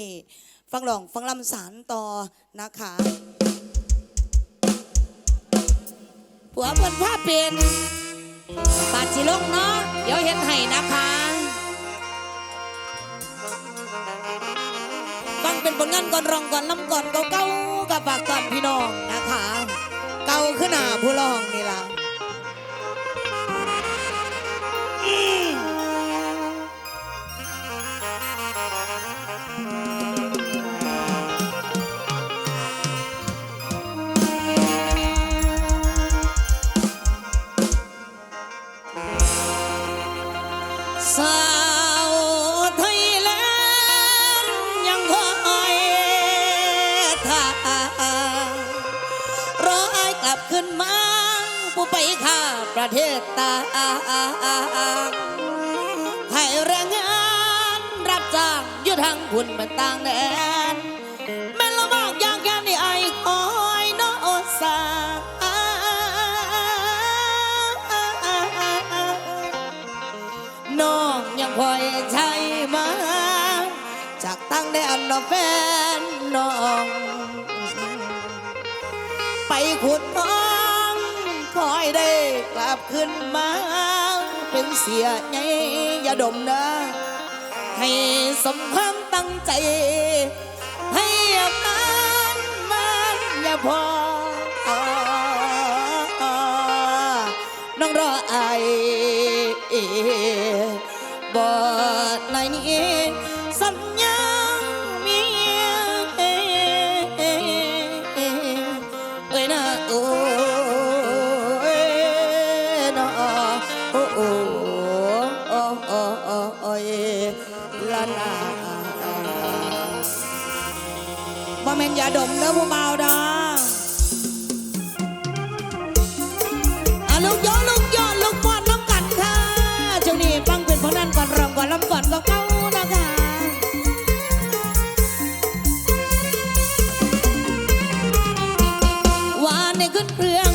นี่ฟังหลองฟังลำสารต่อนะคะผัวเพิ่นผ้าเป็นบาจิลงเนาะเดี๋ยวเห็นให้นะคะฟังเป็นผลงานก่อนรองก่อนลำก่อนเก่าๆกับปากตอนพี่น้องนะคะ เก่าขึ้นหน้าผู้ร้องนี่ล่ะ นมาผู้ไปข้าประเทศต่าให้แรงงานรับจ้างยืดทางคุณมันต่างแดนแม่ละมากอย่างแค่นี้ไอ้คอยน้อสาน้องยังคอยใช้มาจากตั้งแดนนอแฟนน้อง ไปขุด ขึ้นมา เป็นเสียไงอย่าดมนะ ให้สมความตั้งใจ ให้มันมันอย่าพอ น้องรอไอบ่ในนี้ นาบ่แมนยาดมเนื้อผู้เบาดัาลูกย้อนลูกย้อนลูกมอดน้ำกันค่ะเจ้านี่ปังเป็นพนันก่อนรำก่อนลำก่อนก็เข้านะคะวานในขึ้นเครื่อง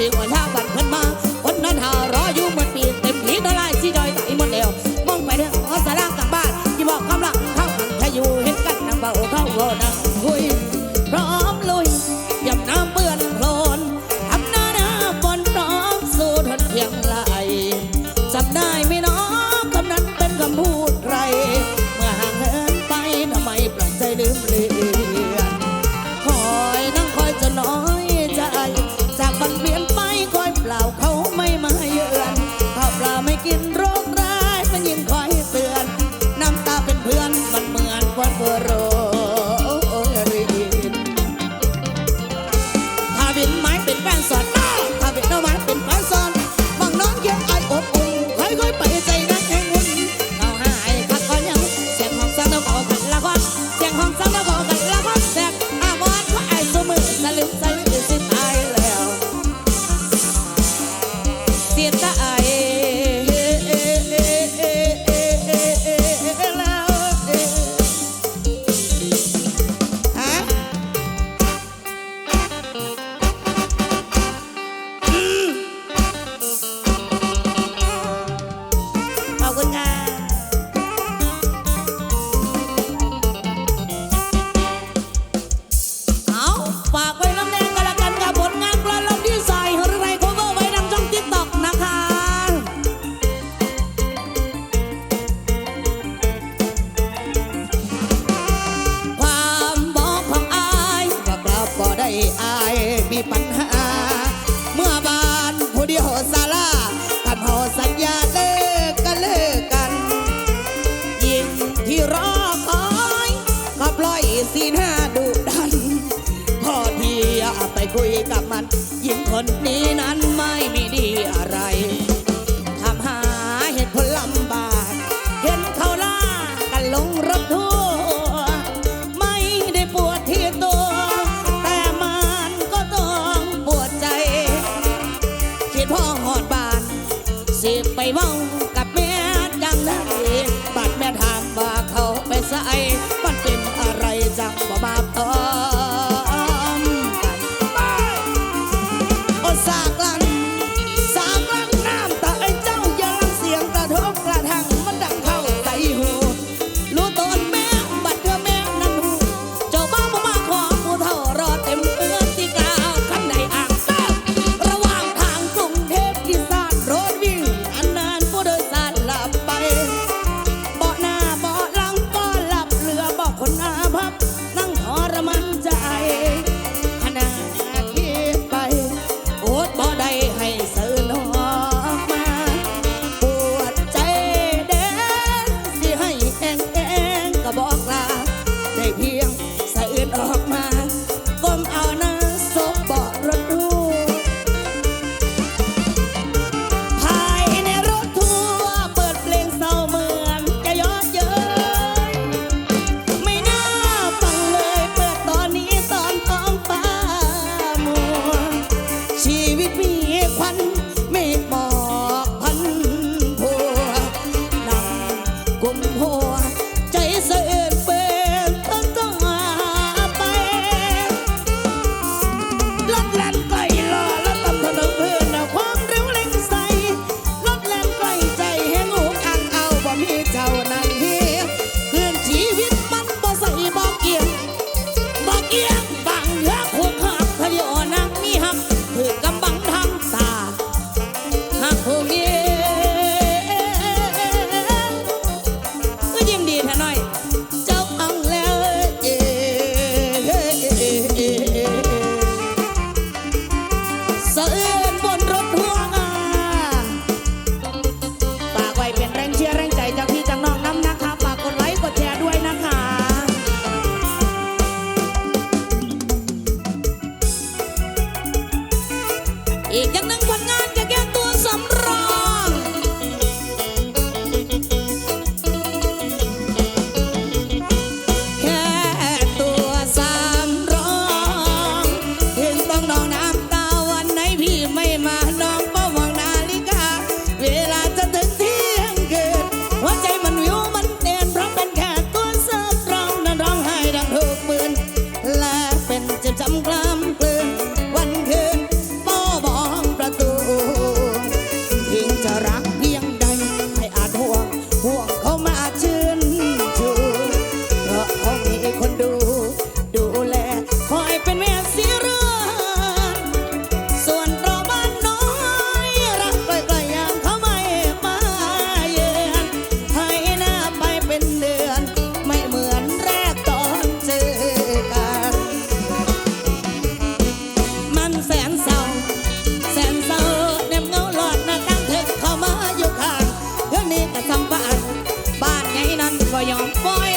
诶我那 คนนี้นั้นไม่มีดีอะไรทำหาเหตุผลลำบาก เห็นเขาล่ากันลงรถทัวร์ไม่ได้ปวดที่ตัว แต่มันก็ต้องปวดใจ คิดพ่อหอดบานสิไปเมากับแม่จังได้บัดแม่ถามว่าเขาไปใส่มันเป็นอะไรจังบ่มาพอ อีกยังนั่งวัน from.